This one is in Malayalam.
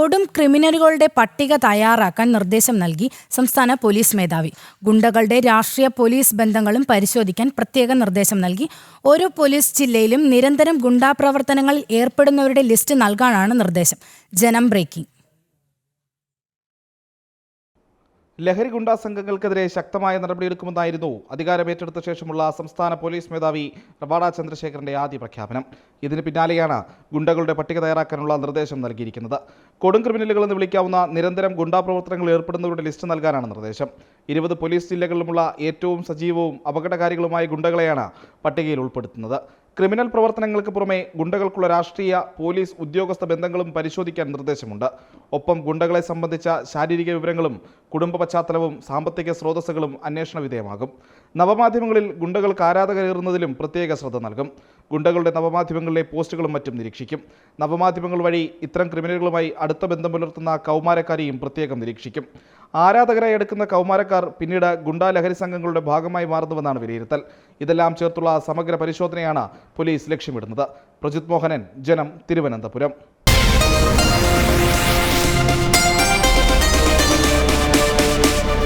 കൊടും ക്രിമിനലുകളുടെ പട്ടിക തയ്യാറാക്കാൻ നിർദ്ദേശം നൽകി സംസ്ഥാന പോലീസ് മേധാവി. ഗുണ്ടകളുടെ രാഷ്ട്രീയ പോലീസ് ബന്ധങ്ങളും പരിശോധിക്കാൻ പ്രത്യേക നിർദ്ദേശം നൽകി. ഓരോ പോലീസ് ജില്ലയിലും നിരന്തരം ഗുണ്ടാ പ്രവർത്തനങ്ങളിൽ ഏർപ്പെടുന്നവരുടെ ലിസ്റ്റ് നൽകാനാണ് നിർദ്ദേശം. ജനം ബ്രേക്കിംഗ്. ലഹരി ഗുണ്ടാ സംഘങ്ങൾക്കെതിരെ ശക്തമായ നടപടിയെടുക്കുമെന്നായിരുന്നു അധികാരമേറ്റെടുത്ത ശേഷമുള്ള സംസ്ഥാന പോലീസ് മേധാവി റബാഡ ചന്ദ്രശേഖരന്റെ ആദ്യ പ്രഖ്യാപനം. ഇതിന് പിന്നാലെയാണ് ഗുണ്ടകളുടെ പട്ടിക തയ്യാറാക്കാനുള്ള നിർദ്ദേശം നൽകിയിരിക്കുന്നത്. കൊടും ക്രിമിനലുകൾ എന്ന് വിളിക്കാവുന്ന നിരന്തരം ഗുണ്ടാ പ്രവർത്തനങ്ങളിൽ ഏർപ്പെടുന്നവരുടെ ലിസ്റ്റ് നൽകാനാണ് നിർദ്ദേശം. ഇരുപത് പോലീസ് ജില്ലകളിലുമുള്ള ഏറ്റവും സജീവവും അപകടകാരികളുമായ ഗുണ്ടകളെയാണ് പട്ടികയിൽ ഉൾപ്പെടുത്തുന്നത്. ക്രിമിനൽ പ്രവർത്തനങ്ങൾക്ക് പുറമെ ഗുണ്ടകൾക്കുള്ള രാഷ്ട്രീയ പോലീസ് ഉദ്യോഗസ്ഥ ബന്ധങ്ങളും പരിശോധിക്കാൻ നിർദ്ദേശമുണ്ട്. ഒപ്പം ഗുണ്ടകളെ സംബന്ധിച്ച ശാരീരിക വിവരങ്ങളും കുടുംബ പശ്ചാത്തലവും സാമ്പത്തിക സ്രോതസ്സുകളും അന്വേഷണ വിധേയമാകും. നവമാധ്യമങ്ങളിൽ ഗുണ്ടകൾക്ക് ആരാധകരേറുന്നതിലും പ്രത്യേക ശ്രദ്ധ നൽകും. ഗുണ്ടകളുടെ നവമാധ്യമങ്ങളിലെ പോസ്റ്റുകളും മറ്റും നിരീക്ഷിക്കും. നവമാധ്യമങ്ങൾ വഴി ഇത്തരം ക്രിമിനലുകളുമായി അടുത്ത ബന്ധം പുലർത്തുന്ന കൗമാരക്കാരെയും പ്രത്യേകം നിരീക്ഷിക്കും. ആരാധകരായി എടുക്കുന്ന കൗമാരക്കാർ പിന്നീട് ഗുണ്ടാ ലഹരി സംഘങ്ങളുടെ ഭാഗമായി മാറുന്നുവെന്നാണ് വിലയിരുത്തൽ. ഇതെല്ലാം ചേർത്തുള്ള സമഗ്ര പരിശോധനയാണ് പോലീസ് ലക്ഷ്യമിടുന്നത്. പ്രജിത് മോഹനൻ ജനം തിരുവനന്തപുരം.